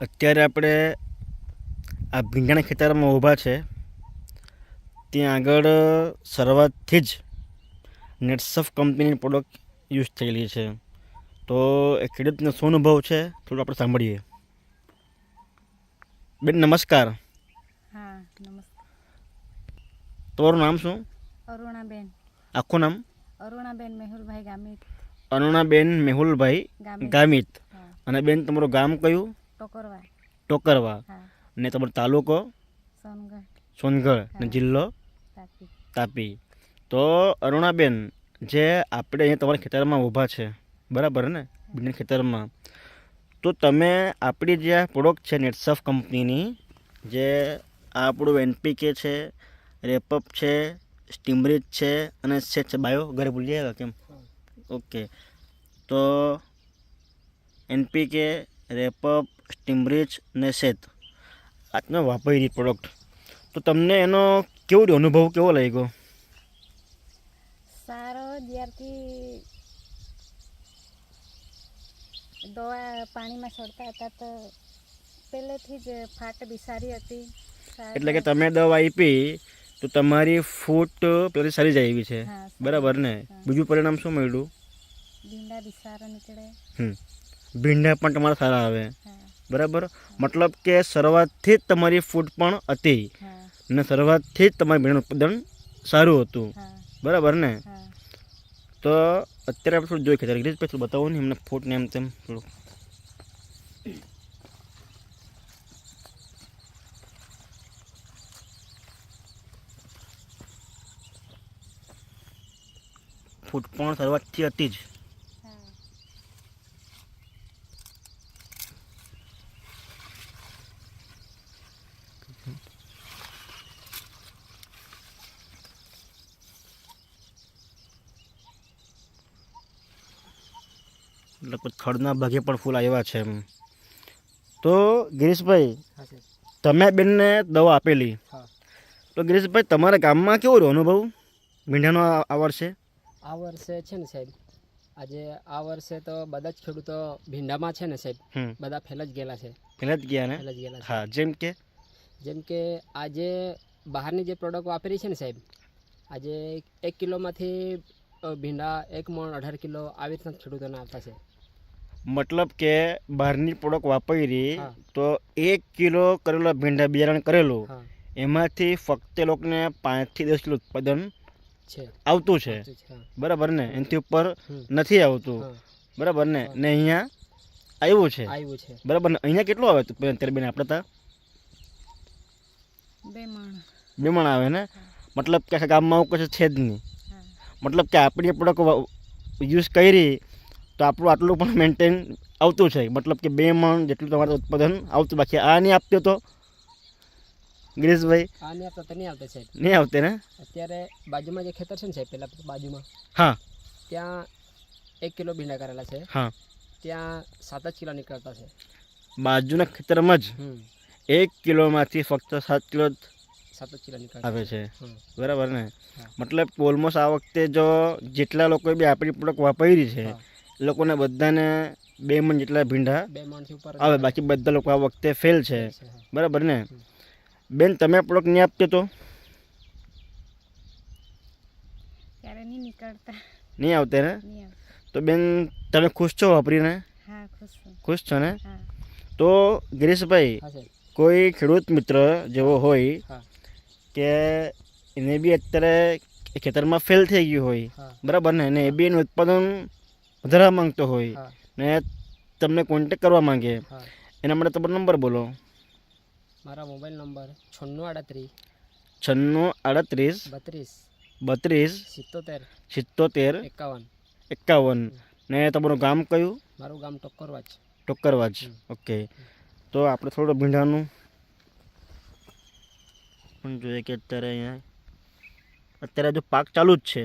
અત્યારે આપણે આ ભીંડાના ખેતરમાં ઊભા છે. ત્યાં આગળ શરૂઆતથી જ નેટસફ કંપનીની પ્રોડક્ટ યુઝ થયેલી છે. તો એ ખેડૂતનો શું અનુભવ છે? થોડું આપણે સાંભળીએ. બેન નમસ્કાર. તમારું નામ શું? અરુણાબેન. આખું નામ? અરુણાબેન મેહુલભાઈ ગામિત. અરુણાબેન મેહુલભાઈ ગામિત. અને બેન તમારું ગામ કયું? ટોકરવા ટોકરવા હા. તમારો તાલુકો? સોનગઢ. ને અને જિલ્લો? તાપી. તાપી. તો અરુણાબેન જે આપણે અહીંયા તમારા ખેતરમાં ઊભા છે બરાબર ને? બીજા ખેતરમાં. તો તમે આપણી જે આ પ્રોડક્ટ છે નેટસફ કંપનીની જે આ આપણું એનપીકે છે રેપઅપ છે સ્ટીમરીજ છે અને સેટ છે બાયો ઘરે ભૂલી આવ્યા કેમ? ઓકે. તો એનપીકે રેપઅપ સ્ટીમરીચ ને સેત. આજનો વાપરી પ્રોડક્ટ તો તમને એનો કેવો રહ્યો? અનુભવ કેવો લાગ્યો? સારો. જ્યારથી દવા પાણીમાં છોડતા હતા તો પહેલેથી જ ફાટ બી સારી હતી. એટલે કે તમે દવા આપી તો તમારી ફૂટ પેલી સારી જાય એવી છે. બરાબર ને? બીજું પરિણામ શું મળ્યું? ભીંડા બી સારા નીકળે. હમ. ભીંડા પણ તમારા સારા આવે. બરાબર? મતલબ કે શરૂઆતથી જ તમારી ફૂડ પણ હતી. ને શરૂઆતથી જ તમારી ભીંડાનું ઉત્પાદન સારું હતું. બરાબર ને? તો અત્યારે આપણે થોડું જોઈ ખેતર. ગીરીશ પછી બતાવો ને એમને ફૂટ ને એમ તેમ થોડું ફૂટ પણ શરૂઆતથી હતી જ હા લગભગ થડના ભાગે પણ ફૂલ આવ્યા છે એમ. તો ગિરીશભાઈ તમે બેનને દવા આપેલી. તો ગિરીશભાઈ તમારા ગામમાં કેવો રહ્યો અનુભવ? ભીંડાનો આ વર્ષે? આ વર્ષે છે ને સાહેબ આજે આ વર્ષે તો બધા જ ખેડૂતો ભીંડામાં છે ને સાહેબ બધા ફેલ જ ગયેલા છે. ફેલ જ ગયા ને? ફેલ જ ગયેલા હા જેમ કે? જેમ કે આજે બહારની જે પ્રોડક્ટ વાપરી છે ને સાહેબ આજે એક કિલોમાંથી ભીંડા એક મણ અઢાર કિલો આવી રીતના ખેડૂતોને આવતા છે. મતલબ કે બહારની પ્રોડક્ટ વાપરી તો એક કિલો કરેલો ભીંડા બિયારણ કરેલું એમાંથી ફક્ત એ લોકોને પાંચથી દસ કિલો ઉત્પાદન છે. આવતું છે. બરાબર ને? એનાથી ઉપર નથી આવતું. બરાબર ને? ને અહીંયા આવ્યું છે. આવ્યું છે. બરાબર ને? અહીંયા કેટલું આવે તું અત્યારે બેન આપણે ત્યાં બે મણ. બેમણ આવે ને? મતલબ કે આખા ગામમાં આવું કશું છે જ નહીં. મતલબ કે આપણી પ્રોડક્ટ યુઝ કરી તો આપણું આટલું પણ મેન્ટેન આવતું છે. મતલબ કે બે મણ જેટલું તમારું ઉત્પાદન આવતું. બાકી આ નહીં આપતો તો? ગિરીશભાઈ? આ નહીં આપતા તો નહીં આવતા સાહેબ. નહીં આવતે ને? અત્યારે બાજુમાં જે ખેતર છે ને સાહેબ પેલા બાજુમાં હા. ત્યાં એક કિલો ભીંડા કરેલા છે. હા. ત્યાં સાત જ કિલો નીકળતા છે. બાજુના ખેતરમાં જ? એક કિલોમાંથી ફક્ત સાત કિલો સાત જ કિલો નીકળતા આવે છે. બરાબર ને? મતલબ ઓલમોસ્ટ આ વખતે જો જેટલા લોકોએ બી આપણી પ્રોડક્ટ વાપરી છે એ લોકોને બધાને બે મણ જેટલા ભીંડા બે મણથી ઉપર આવે બાકી બધા લોકો આ વખતે ફેલ છે. બરાબર ને? બેન તમે પ્રોડક્ટ નહીં આપતો તો? નહીં નીકળતા. આવતે ને? તો બેન તમે ખુશ છો વાપરીને? ખુશ છું. છો ને? તો ગિરીશભાઈ કોઈ ખેડૂત મિત્ર જેવો હોય કે એને બી અત્યારે ખેતરમાં ફેલ થઈ ગયું હોય. બરાબર ને? અને એ બી એનું ઉત્પાદન વધારવા માંગતો હોય. ને તમને કોન્ટેક કરવા માંગે. એના માટે તમારો નંબર બોલો. મારા મોબાઈલ નંબર છન્નું આડત્રીસ. છન્નું આડત્રીસ. બત્રીસ. બત્રીસ. સિત્તોતેર. સિત્તોતેર. એકાવન. એકાવન. ને તમારું ગામ કયું? મારું ગામ ટોક્કરવાજ ટોકરવાજ. ઓકે. તો આપણે થોડું ભીંડાનું પણ જોઈએ કે અત્યારે અહીંયા અત્યારે જો પાક ચાલુ જ છે.